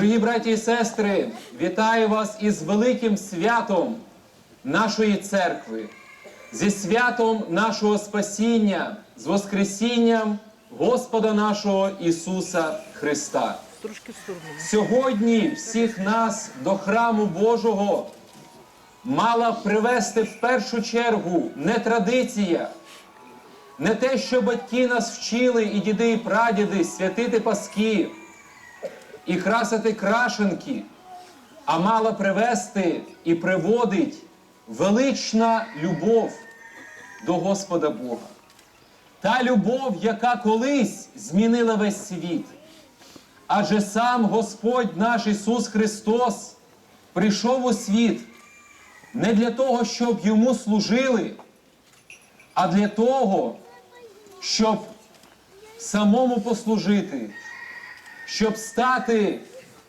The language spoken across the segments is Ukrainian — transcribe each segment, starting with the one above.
Дорогі браті і сестри, вітаю вас із великим святом нашої церкви, зі святом нашого спасіння, з Воскресінням Господа нашого Ісуса Христа. Сьогодні всіх нас до храму Божого мала привести в першу чергу не традиція, не те, що батьки нас вчили, і діди, і прадіди святити паски і красити крашенки, а мала привести і приводить велична любов до Господа Бога. Та любов, яка колись змінила весь світ. Адже сам Господь наш Ісус Христос прийшов у світ не для того, щоб йому служили, а для того, щоб самому послужити, щоб стати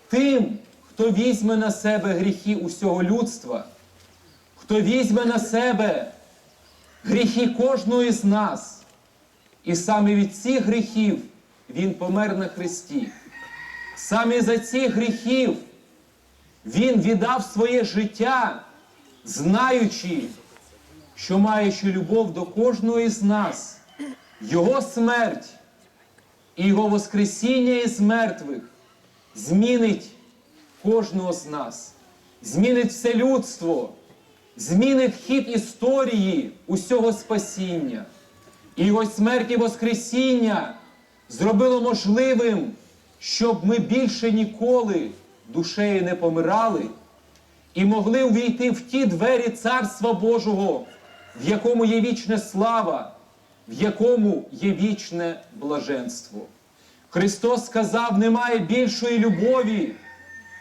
тим, хто візьме на себе гріхи усього людства, хто візьме на себе гріхи кожного з нас. І саме від цих гріхів Він помер на Христі. Саме за цих гріхів Він віддав своє життя, знаючи, що маючи любов до кожного із нас, Його смерть і Його Воскресіння із мертвих змінить кожного з нас, змінить все людство, змінить хід історії усього спасіння. І Його смерть і Воскресіння зробило можливим, щоб ми більше ніколи душею не помирали і могли увійти в ті двері Царства Божого, в якому є вічна слава, в якому є вічне блаженство. Христос сказав, немає більшої любові,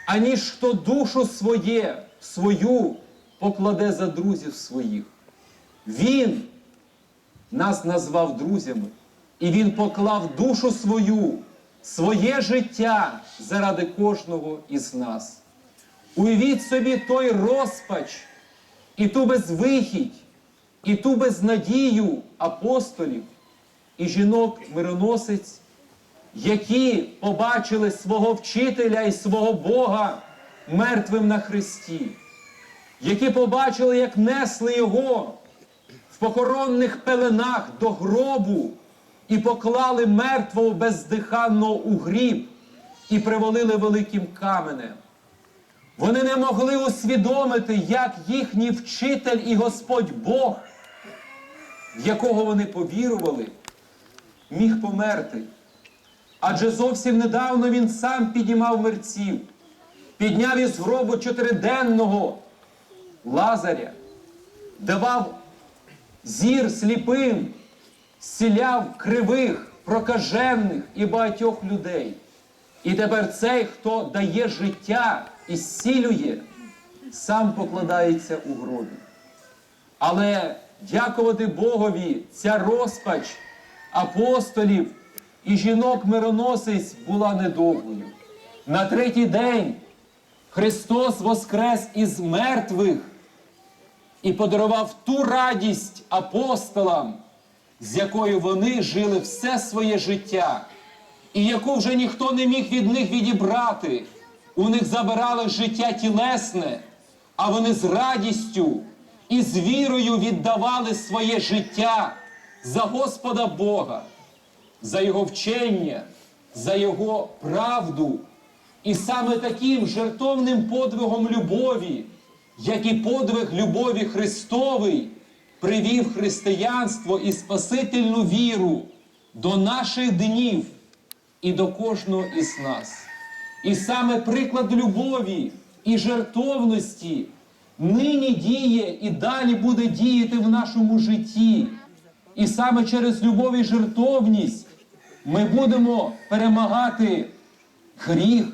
аніж хто душу своє, свою покладе за друзів своїх. Він нас назвав друзями, і Він поклав душу свою, своє життя заради кожного із нас. Уявіть собі той розпач, і ту безвихідь, і ту безнадію апостолів і жінок-мироносець, які побачили свого вчителя і свого Бога мертвим на хресті, які побачили, як несли його в похоронних пеленах до гробу і поклали мертвого бездиханного у гріб і привалили великим каменем. Вони не могли усвідомити, як їхній вчитель і Господь Бог, в якого вони повірували, міг померти. Адже зовсім недавно він сам піднімав мерців, підняв із гробу чотириденного Лазаря, давав зір сліпим, зціляв кривих, прокажених і багатьох людей. І тепер цей, хто дає життя і зцілює, сам покладається у гробі. Але дякувати Богові, ця розпач апостолів і жінок-мироносець була недовгою. На третій день Христос воскрес із мертвих і подарував ту радість апостолам, з якою вони жили все своє життя, і яку вже ніхто не міг від них відібрати. У них забирали життя тілесне, а вони з радістю і з вірою віддавали своє життя за Господа Бога, за Його вчення, за Його правду. І саме таким жертовним подвигом любові, як і подвиг любові Христовий, привів християнство і спасительну віру до наших днів і до кожного із нас. І саме приклад любові і жертовності нині діє і далі буде діяти в нашому житті. І саме через любов і жертовність ми будемо перемагати гріх,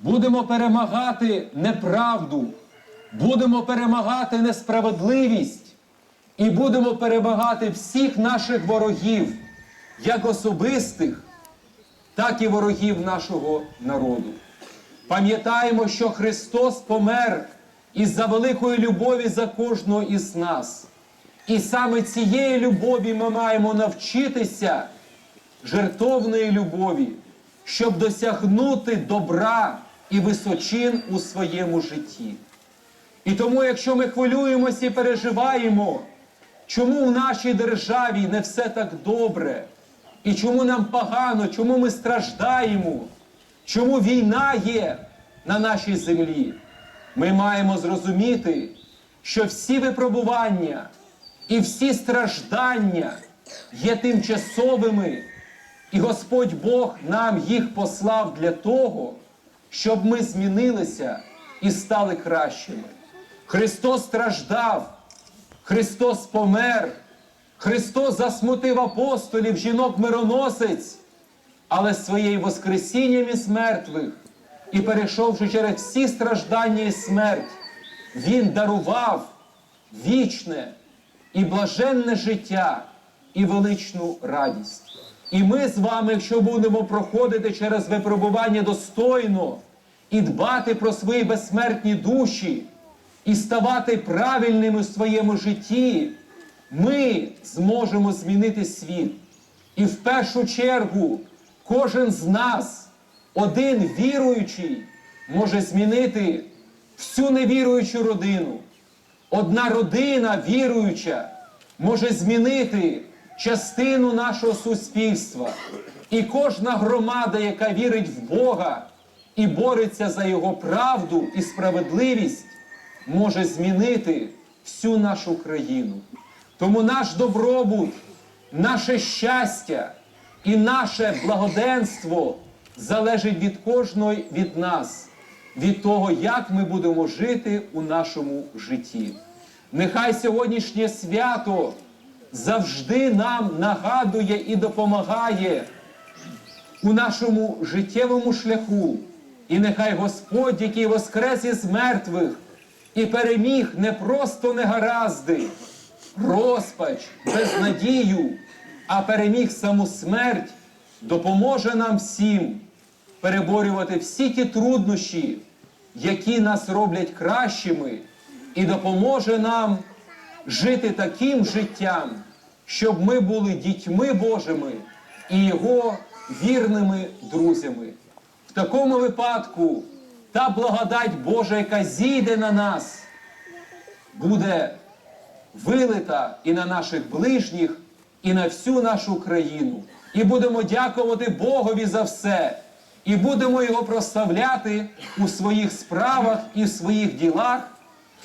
будемо перемагати неправду, будемо перемагати несправедливість і будемо перемагати всіх наших ворогів, як особистих, так і ворогів нашого народу. Пам'ятаємо, що Христос помер із-за великої любові за кожного із нас. І саме цієї любові ми маємо навчитися жертовної любові, щоб досягнути добра і височин у своєму житті. І тому, якщо ми хвилюємося і переживаємо, чому в нашій державі не все так добре, і чому нам погано, чому ми страждаємо, чому війна є на нашій землі, ми маємо зрозуміти, що всі випробування і всі страждання є тимчасовими, і Господь Бог нам їх послав для того, щоб ми змінилися і стали кращими. Христос страждав, Христос помер, Христос засмутив апостолів, жінок мироносець, але своєю Воскресінням із мертвих і перейшовши через всі страждання і смерть, Він дарував вічне і блаженне життя і величну радість. І ми з вами, якщо будемо проходити через випробування достойно і дбати про свої безсмертні душі, і ставати правильними в своєму житті, ми зможемо змінити світ. І в першу чергу кожен з нас, один віруючий, може змінити всю невіруючу родину. Одна родина віруюча може змінити частину нашого суспільства. І кожна громада, яка вірить в Бога і бореться за Його правду і справедливість, може змінити всю нашу країну. Тому наш добробут, наше щастя і наше благоденство залежить від кожного від нас, від того, як ми будемо жити у нашому житті. Нехай сьогоднішнє свято завжди нам нагадує і допомагає у нашому життєвому шляху. І нехай Господь, який воскрес із мертвих і переміг не просто негаразди, розпач, безнадію, а переміг саму смерть, допоможе нам всім переборювати всі ті труднощі, які нас роблять кращими, і допоможе нам жити таким життям, щоб ми були дітьми Божими і Його вірними друзями. В такому випадку та благодать Божа, яка зійде на нас, буде вилита і на наших ближніх, і на всю нашу країну. І будемо дякувати Богові за все. І будемо його прославляти у своїх справах і в своїх ділах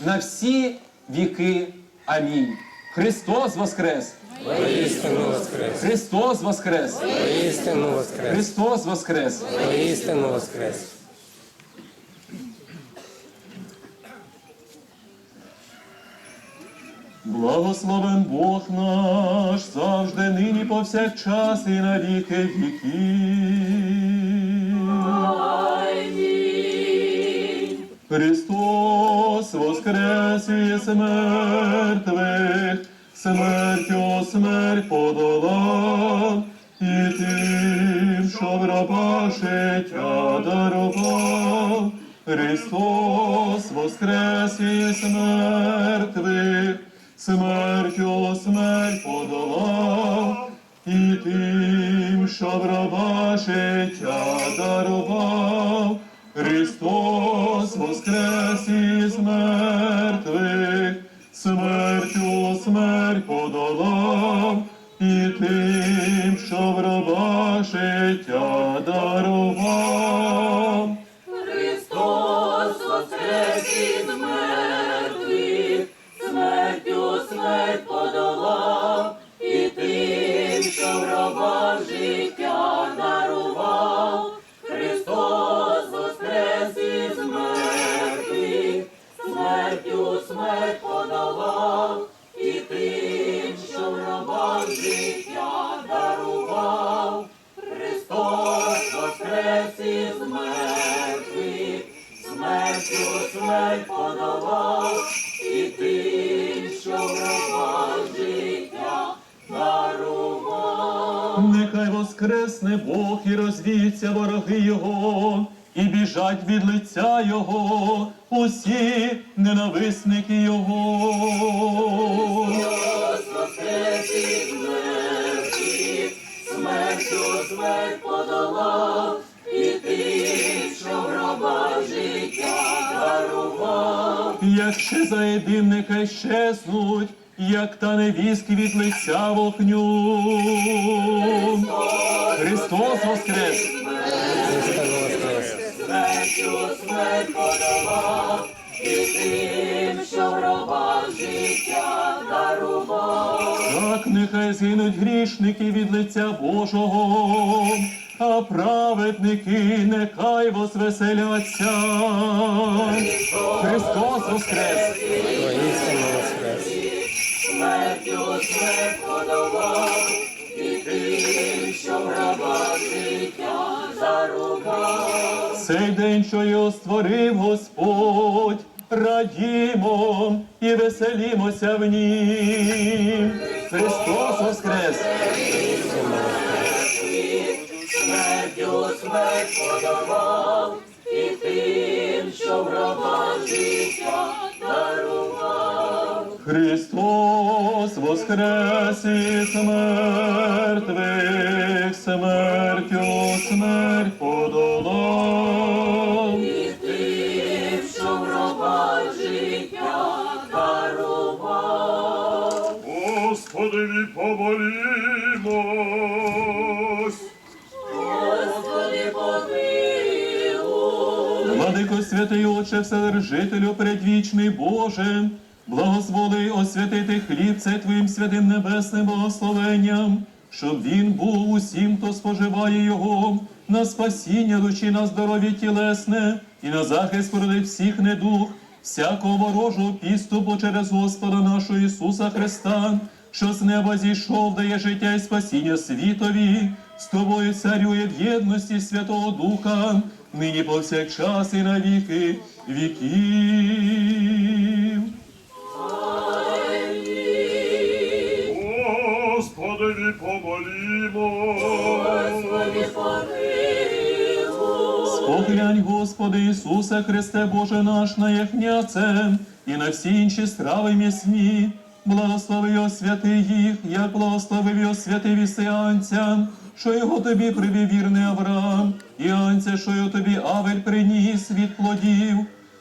на всі віки. Амінь. Христос Воскрес! Воістину воскрес! Христос Воскрес! Воістину воскрес! Христос Воскрес! Воістину воскрес! Благословен Бог наш завжди, нині повсякчас і на віки віків. Христос воскрес із мертвих, смертю смерть подолав, і тим, що в раба життя дарував. Христос воскрес із мертвих, смертю смерть подолав, і тим, що в раба життя дарував. Христос мертвих, смертю смерть подолав, Злякалися вороги його і біжать від лиця його, усі ненависники його. Смертю смерть подолав, і ти, що в рабах життя дарував. Як ще заєдим, нехай щезнуть, як та невістки від лиця вогню. Христос воскрес! Воскрес! Смерть подала, і тим, що в гробах життя дарував. Так нехай згинуть грішники від лиця Божого, а праведники нехай возвеселяться. Христос воскрес! Цей день, що його створив Господь, радімо і веселімося в нім. Христос воскрес! Смертю смерть подолав, і тим, що в життя дарував. Христос воскрес із мертвих, смертю смерть Господи, помолімось. Господи, помилуй. Владико святий Отче, Вседержителю, предвічний Боже, благозволи освятити хліб цей Твоїм святим небесним благословенням, щоб він був усім, хто споживає його, на спасіння душі, на здоров'я тілесне і на захист проти всіх недух, всякого ворожого підступу через Господа нашого Ісуса Христа, що з неба зійшов, дає життя і спасіння світові, з тобою царює в єдності Святого Духа, нині повсякчас і на віки віків. Господи, помолімо. Господи, помилуй. Споглянь, Господи Ісусе Христе Боже наш на яхняце і на всі інші страви м'ясні. Благослови його святи їх, як благословив його святий Вісеанця, що його тобі привів вірний Авраам, і Анця, що його тобі Авель приніс від плодів.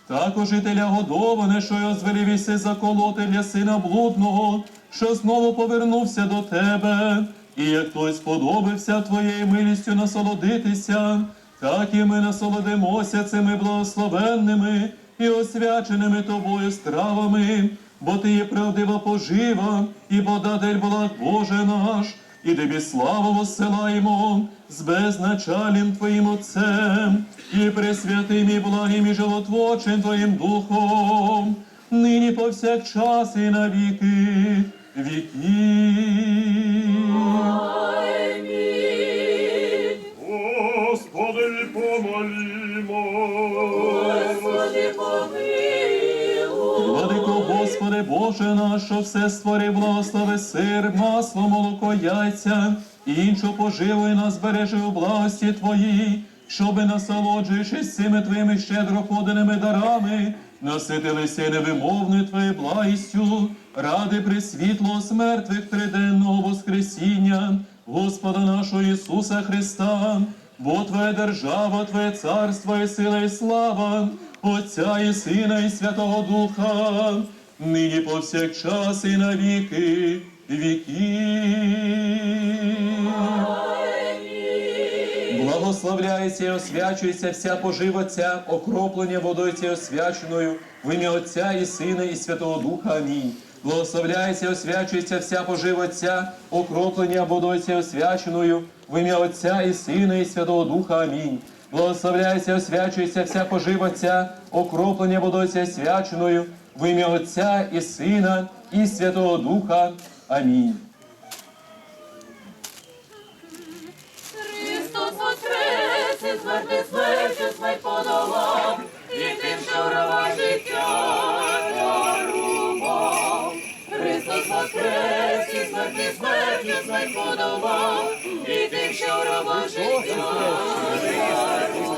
Також і теля годоване, що його звелівся заколоти для сина блудного, що знову повернувся до тебе. І як той сподобався твоєю милістю насолодитися, так і ми насолодимося цими благословенними і освяченими тобою стравами, бо ти є правдива пожива і податель благ Боже наш, і тобі славу воссилаємо з безначалім Твоїм Отцем і пресвятим і благим і животворчим Твоїм Духом, нині повсякчас і на віки Господи, Боже наш, що все створив, благослови сир, масло, молоко, яйця, і іншу поживу і нас бережи у благості Твоїй, щоби насолоджуючись цими Твоїми щедро поданими дарами, наситилися невимовною Твоєю благістю, ради присвітлого з мертвих триденного Воскресіння, Господа нашого Ісуса Христа, бо Твоя держава, Твоє царство і сила і слава, Отця і Сина, і Святого Духа, нині повсякчас і на віки віків. Благословляється і освячується вся пожива ця, окроплення водою цією освяченою, в ім'я Отця і Сина, і Святого Духа. Амінь. Благословляється і освячується вся пожива ця, окроплення водою цією освяченою, в ім'я Отця і Сина, і Святого Духа. Амінь. Благословляється і освячується вся пожива ця, окроплення водою цією освяченою, в ім'я Отця і Сина, і Святого Духа. Амінь. Христос воскрес, і смерти смертю смерть подолав, і тим, що грова життя дарував. Христос воскрес, і смерти смертю смерть подолав, і тим, що грова життя дарував.